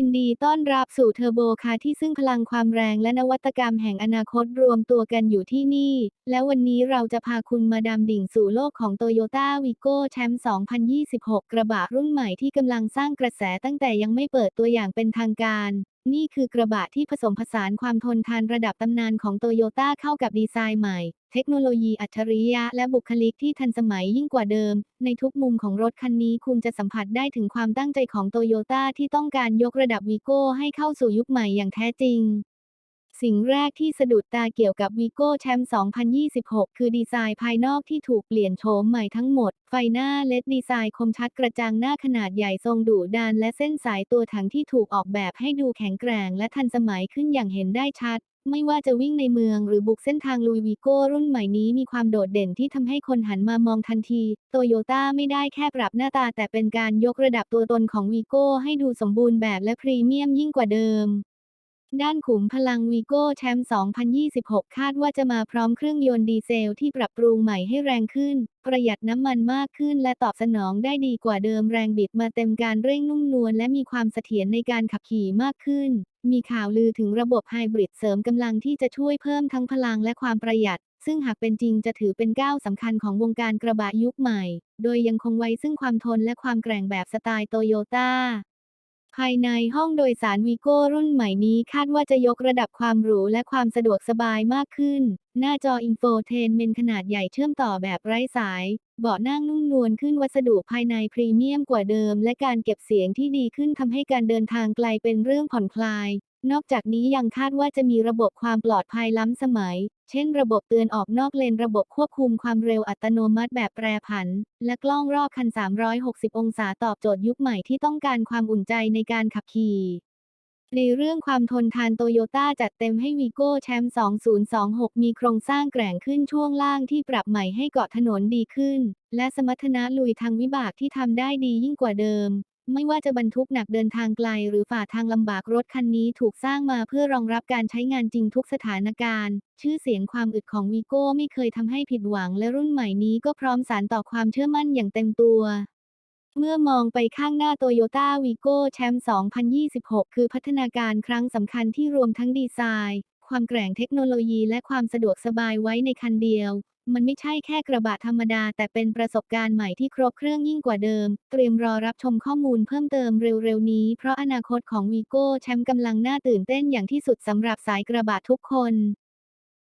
ินดีต้อนรับสู่เทอร์โบคาร์ที่ซึ่งพลังความแรงและนวัตกรรมแห่งอนาคตรวมตัวกันอยู่ที่นี่ แล้ววันนี้เราจะพาคุณมาดำดิ่งสู่โลกของโตโยต้าวิโก้แชมป์2026 กระบะรุ่นใหม่ที่กำลังสร้างกระแสตั้งแต่ยังไม่เปิดตัวอย่างเป็นทางการ นี่คือกระบะที่ผสมผสานความทนทานระดับตำนานของโตโยต้าเข้ากับดีไซน์ใหม่ เทคโนโลยีอัจฉริยะและบุคลิกที่ทันสมัยยิ่งกว่าเดิม ในทุกมุมของรถคันนี้คุณจะสัมผัสได้ถึงความตั้งใจของโตโยต้าที่ต้องการยกระดับวีโก้ให้เข้าสู่ยุคใหม่อย่างแท้จริง สิ่งแรกที่สะดุดตาเกี่ยวกับวีโก้แชมป์ 2026 คือดีไซน์ภายนอกที่ถูกเปลี่ยนโฉมใหม่ทั้งหมด ไฟหน้าเลดดีไซน์คมชัดกระจังหน้าขนาดใหญ่ทรงดุดันและเส้นสายตัวถังที่ถูกออกแบบให้ดูแข็งแกร่งและทันสมัยขึ้นอย่างเห็นได้ชัดไม่ว่าจะวิ่งในเมืองหรือบุกเส้นทางลุยวีโก้รุ่นใหม่นี้มีความโดดเด่นที่ทำให้คนหันมามองทันที โตโยต้าไม่ได้แค่ปรับหน้าตาแต่เป็นการยกระดับตัวตนของวีโก้ให้ดูสมบูรณ์แบบและพรีเมียมยิ่งกว่าเดิม ด้านขุมพลังวีโก้แชมป์ 2026 คาดว่าจะมาพร้อมเครื่องยนต์ดีเซลที่ปรับปรุงใหม่ให้แรงขึ้น ประหยัดน้ำมันมากขึ้นและตอบสนองได้ดีกว่าเดิมแรงบิดมาเต็มการเร่งนุ่มนวลและมีความเสถียรในการขับขี่มากขึ้น มีข่าวลือถึงระบบไฮบริดเสริมกำลังที่จะช่วยเพิ่มทั้งพลังและความประหยัด ซึ่งหากเป็นจริงจะถือเป็นก้าวสำคัญของวงการกระบะยุคใหม่ โดยยังคงไว้ซึ่งความทนและความแกร่งแบบสไตล์โตโยต้า ภายในห้องโดยสารวีโก้รุ่นใหม่นี้คาดว่าจะยกระดับความหรูและความสะดวกสบายมากขึ้น หน้าจออินโฟเทนเมนขนาดใหญ่เชื่อมต่อแบบไร้สาย เบาะนั่งนุ่มนวลขึ้นวัสดุภายในพรีเมียมกว่าเดิม และการเก็บเสียงที่ดีขึ้นทำให้การเดินทางไกลเป็นเรื่องผ่อนคลาย นอกจากนี้ยังคาดว่าจะมีระบบความปลอดภัยล้ำสมัย เช่นระบบเตือนออกนอกเลนระบบควบคุมความเร็วอัตโนมัติแบบแปรผัน และกล้องรอบคัน 360 องศาตอบโจทย์ยุคใหม่ที่ต้องการความอุ่นใจในการขับขี่ ในเรื่องความทนทานโตโยต้าจัดเต็มให้วีโก้แชมป์ 2026 มีโครงสร้างแกร่งขึ้นช่วงล่างที่ปรับใหม่ให้เกาะถนนดีขึ้น และสมรรถนะลุยทางวิบากที่ทำได้ดียิ่งกว่าเดิม ไม่ว่าจะบรรทุกหนักเดินทางไกลหรือฝ่าทางลำบากรถคันนี้ถูกสร้างมาเพื่อรองรับการใช้งานจริงทุกสถานการณ์ ชื่อเสียงความอึดของวีโก้ไม่เคยทำให้ผิดหวังและรุ่นใหม่นี้ก็พร้อมสานต่อความเชื่อมั่นอย่างเต็มตัว เมื่อมองไปข้างหน้าโตโยต้าวีโก้แชมป์ 2026 คือพัฒนาการครั้งสำคัญที่รวมทั้งดีไซน์ ความแกร่งเทคโนโลยีและความสะดวกสบายไว้ในคันเดียว มันไม่ใช่แค่กระบะธรรมดา แต่เป็นประสบการณ์ใหม่ที่ครบเครื่องยิ่งกว่าเดิม เตรียมรอรับชมข้อมูลเพิ่มเติมเร็วๆ นี้ เพราะอนาคตของวีโก้แชมป์กำลังน่าตื่นเต้นอย่างที่สุดสำหรับสายกระบะทุกคน